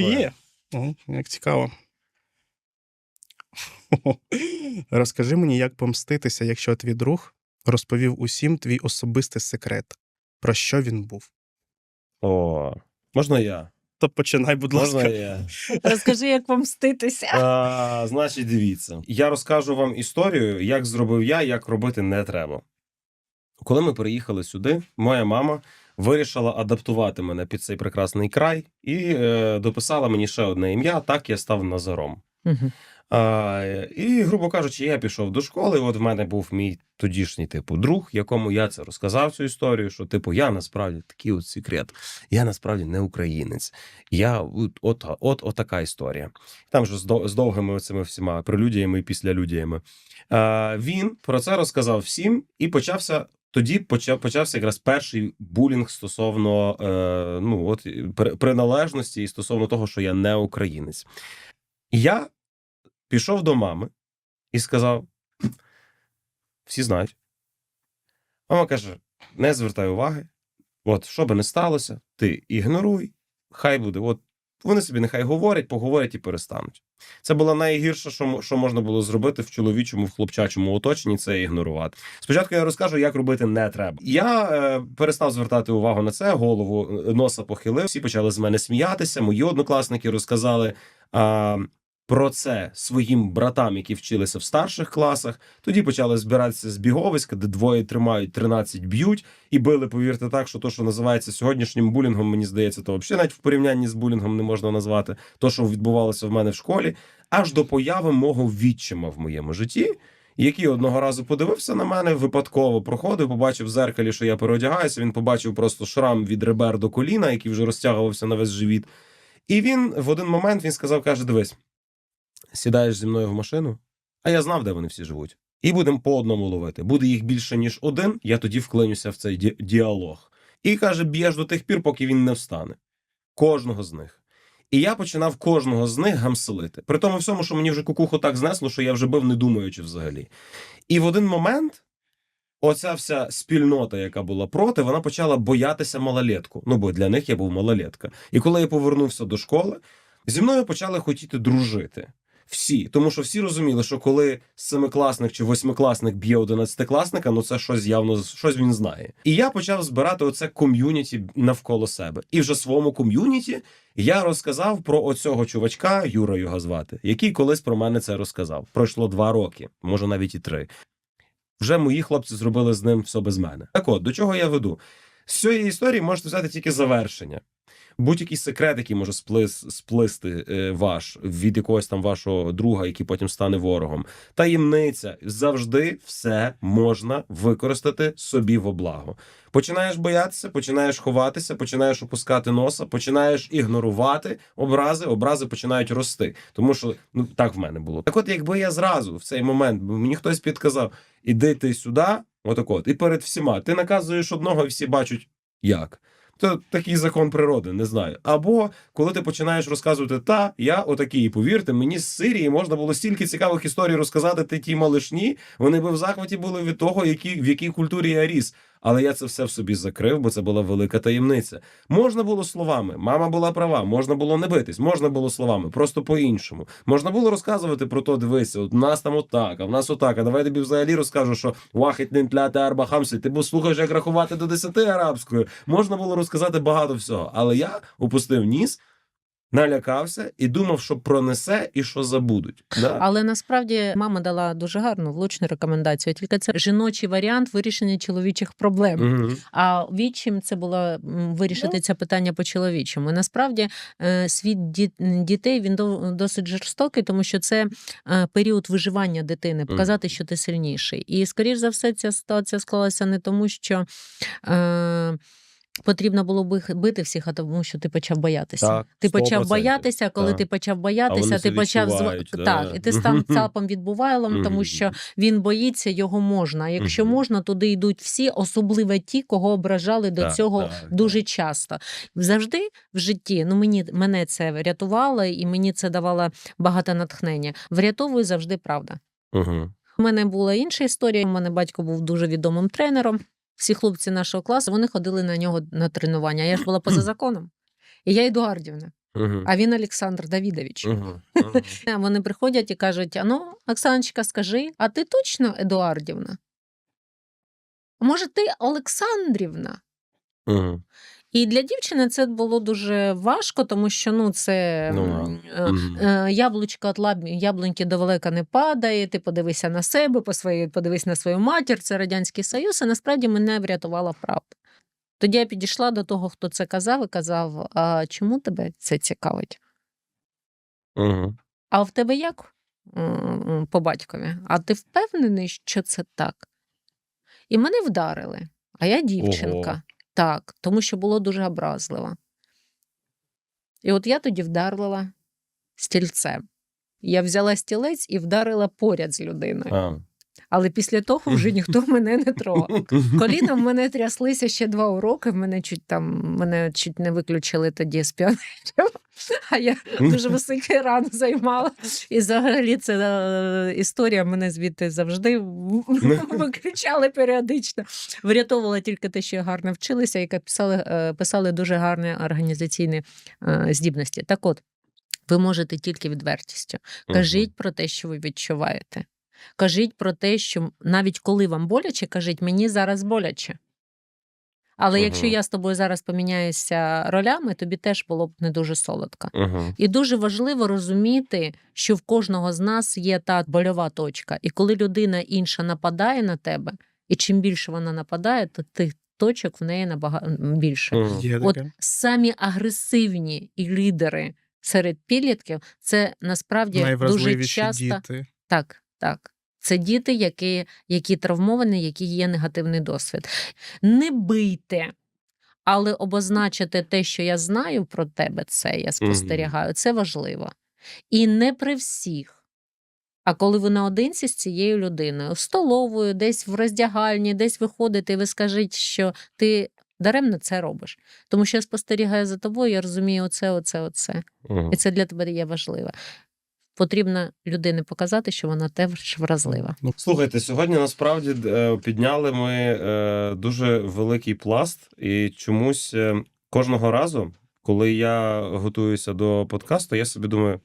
Моє. О, як цікаво. Розкажи мені, як помститися, якщо твій друг розповів усім твій особистий секрет. Про що він був? О, можна я? То починай, будь Можна ласка. я? Розкажи, як помститися. А, значить, дивіться. Я розкажу вам історію, як зробив я, як робити не треба. Коли ми переїхали сюди, моя мама вирішила адаптувати мене під цей прекрасний край і е, дописала мені ще одне ім'я. Так я став Назаром. Мгм. А, і, грубо кажучи, я пішов до школи. От в мене був мій тодішній типу друг, якому я це розказав цю історію. Що, типу, я насправді такий от секрет. Я насправді не українець. Я от, от, от, от така історія. Там же з довгими цими всіма прелюдіями і післялюдіями. А, він про це розказав всім і почався. Тоді почав почався якраз перший булінг стосовно е, ну от приналежності і стосовно того, що я не українець. Я пішов до мами і сказав: всі знають. Мама каже: не звертай уваги. От, що би не сталося, ти ігноруй, хай буде. От вони собі нехай говорять, поговорять і перестануть. Це було найгірше, що, що можна було зробити в чоловічому, в хлопчачому оточенні, це ігнорувати. Спочатку я розкажу, як робити не треба. Я е, перестав звертати увагу на це, голову е, носа похилив. Всі почали з мене сміятися. Мої однокласники розказали. А, про це своїм братам, які вчилися в старших класах. Тоді почали збиратися збіговиська, де двоє тримають, 13 б'ють і били, повірте, так, що то, що називається сьогоднішнім булінгом, мені здається, то взагалі навіть в порівнянні з булінгом не можна назвати то, що відбувалося в мене в школі, аж до появи мого відчима в моєму житті. Який одного разу подивився на мене, випадково проходив, побачив в зеркалі, що я переодягаюся. Він побачив просто шрам від ребер до коліна, який вже розтягувався на весь живіт. І він в один момент він сказав: каже: Дивись, сідаєш зі мною в машину, а я знав, де вони всі живуть. І будемо по одному ловити. Буде їх більше, ніж один, я тоді вклинюся в цей ді- діалог. І каже, б'єш до тих пір, поки він не встане. Кожного з них. І я починав кожного з них гамселити. При тому всьому, що мені вже кукуху так знесло, що я вже бив, не думаючи взагалі. І в один момент оця вся спільнота, яка була проти, вона почала боятися малолетку. Ну, бо для них я був малолетка. І коли я повернувся до школи, зі мною почали хотіти дружити. Всі, тому що всі розуміли, що коли семикласник чи восьмикласник б'є одинадцятикласника, ну це щось явно щось він знає. І я почав збирати оце ком'юніті навколо себе. І вже своєму ком'юніті я розказав про оцього чувачка, Юра його звати, який колись про мене це розказав. Пройшло два роки, може навіть і три. Вже мої хлопці зробили з ним все без мене. Так от, до чого я веду? З цієї історії можете взяти тільки завершення. Будь-який секрет, який може сплис, сплисти е, ваш від якогось там вашого друга, який потім стане ворогом. Таємниця завжди все можна використати собі во благо. Починаєш боятися, починаєш ховатися, починаєш опускати носа, починаєш ігнорувати образи, образи починають рости. Тому що ну так в мене було. Так, от, якби я зразу в цей момент, мені хтось підказав, іди ти сюди, отак от, і перед всіма ти наказуєш одного, і всі бачать як. То такий закон природи, не знаю. Або коли ти починаєш розказувати, та я отакий, і повірте, мені з Сирії можна було стільки цікавих історій розказати ти ті малишні. Вони би в захваті були від того, які, в якій культурі я ріс. Але я це все в собі закрив, бо це була велика таємниця. Можна було словами, мама була права, можна було не битись, можна було словами, просто по-іншому. Можна було розказувати про то, дивися, от нас там отак, а в нас отак. А давай тобі взагалі розкажу, що вахит нинтляти арбахамси, ти бо слухаєш, як рахувати до 10 арабською. Можна було розказати багато всього. Але я опустив ніс, налякався і думав, що пронесе і що забудуть. Да? Але насправді мама дала дуже гарну влучну рекомендацію. Тільки це жіночий варіант вирішення чоловічих проблем. Мгм. А відчим це було вирішити це питання по-чоловічому. І Насправді е, світ дітей він досить жорстокий, тому що це е, період виживання дитини, показати, що ти сильніший. І скоріш за все, ця ситуація склалася не тому, що. Е, Потрібно було бих- бити всіх, а тому що ти почав боятися. Так, ти почав боятися, коли Так. ти почав боятися, ти почав зв... да. так, і ти став цапом відбувайлом, тому що він боїться, його можна. А якщо можна, туди йдуть всі, особливо ті, кого ображали до Так, цього так, дуже так. часто. Завжди в житті, ну мені мене це врятувало, і мені це давало багато натхнення. Врятовує завжди правда. У мене була інша історія. У мене батько був дуже відомим тренером. Всі хлопці нашого класу вони ходили на нього на тренування. Я ж була поза законом. І я Едуардівна. Угу. а він Олександр Давідович. Угу. Вони приходять і кажуть: а ну, Оксаночка, скажи, а ти точно Едуардівна? Може, ти Олександрівна? Угу. І для дівчини це було дуже важко, тому що ну, це Ну, е, е, яблучко від лаб- яблуньки далеко не падає. Ти подивися на себе, по своїй, подивись на свою матір, це Радянський Союз, і насправді мене врятувала правда. Тоді я підійшла до того, хто це казав, і казав: а чому тебе це цікавить? Угу. А в тебе як по батькові? А ти впевнений, що це так? І мене вдарили, а я дівчинка. Ого. Так, тому що було дуже образливо. І от я тоді вдарила стільцем. Я взяла стілець і вдарила поряд з людиною. А. Але після того вже ніхто мене не трогав. Коліна в мене тряслися ще два уроки. Мене чуть там мене чуть не виключили тоді з піонерів. А я дуже високий ран займала. І взагалі ця е, історія мене звідти завжди виключали періодично. Врятовувала тільки те, що я гарно вчилася, і писали, е, писали дуже гарні організаційні е, здібності. Так от, ви можете тільки відвертістю. Кажіть про те, що ви відчуваєте. Кажіть про те, що навіть коли вам боляче, кажіть, мені зараз боляче. Але Мгм. якщо я з тобою зараз поміняюся ролями, тобі теж було б не дуже солодко. Угу. І дуже важливо розуміти, що в кожного з нас є та больова точка. І коли людина інша нападає на тебе, і чим більше вона нападає, то тих точок в неї набагато більше. Є От самі агресивні і лідери серед підлітків це насправді дуже Найвразливіші часто діти. так, так. Це діти, які, які травмовані, які є негативний досвід. Не бийте, але обозначити те, що я знаю про тебе, це я спостерігаю, це важливо. І не при всіх. А коли ви наодинці з цією людиною, в столовою, десь в роздягальні, десь виходите, і ви скажіть, що ти даремно це робиш. Тому що я спостерігаю за тобою, я розумію оце, оце, оце. Угу. І це для тебе є важливе. Потрібно людині показати, що вона теж вразлива. Слухайте, сьогодні насправді е, підняли ми е, дуже великий пласт, і чомусь е, кожного разу, коли я готуюся до подкасту, я собі думаю.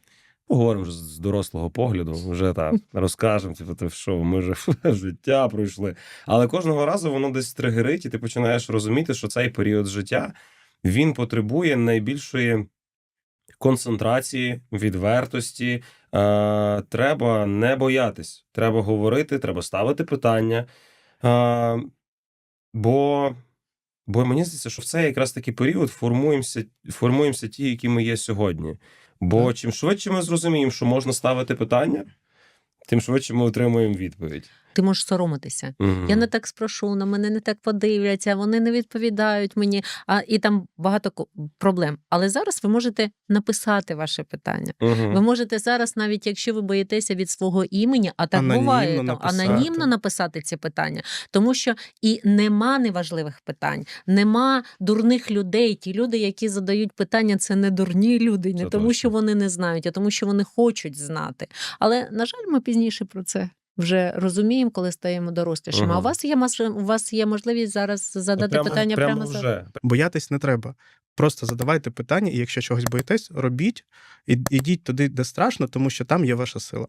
Поговоримо з дорослого погляду, вже так розкажемо, типу, ти що, ми вже життя пройшли. Але кожного разу воно десь тригерить, і ти починаєш розуміти, що цей період життя він потребує найбільшої концентрації, відвертості. Е, треба не боятись, треба говорити, треба ставити питання. Е, бо, бо мені здається, що в цей якраз такий період формуємося, формуємося ті, які ми є сьогодні. Бо чим швидше ми зрозуміємо, що можна ставити питання, тим швидше ми отримуємо відповідь. Ти можеш соромитися. Мгм. Я не так спрошу, на мене не так подивляться, вони не відповідають мені, а і там багато проблем. Але зараз ви можете написати ваше питання. Мгм. Ви можете зараз, навіть якщо ви боїтеся від свого імені, а так Анонімно буває, то написати. анонімно написати ці питання, тому що і нема неважливих питань, нема дурних людей. Ті люди, які задають питання, це не дурні люди, не Це тому, точно. що вони не знають, а тому, що вони хочуть знати. Але на жаль, ми пізніше про це. Вже розуміємо, коли стаємо дорослішими. А у вас є у вас є можливість зараз задати Прямо- питання прямо прямо, зараз. вже. Боятись не треба. Просто задавайте питання, і якщо чогось боїтесь, робіть, і ідіть туди, де страшно, тому що там є ваша сила.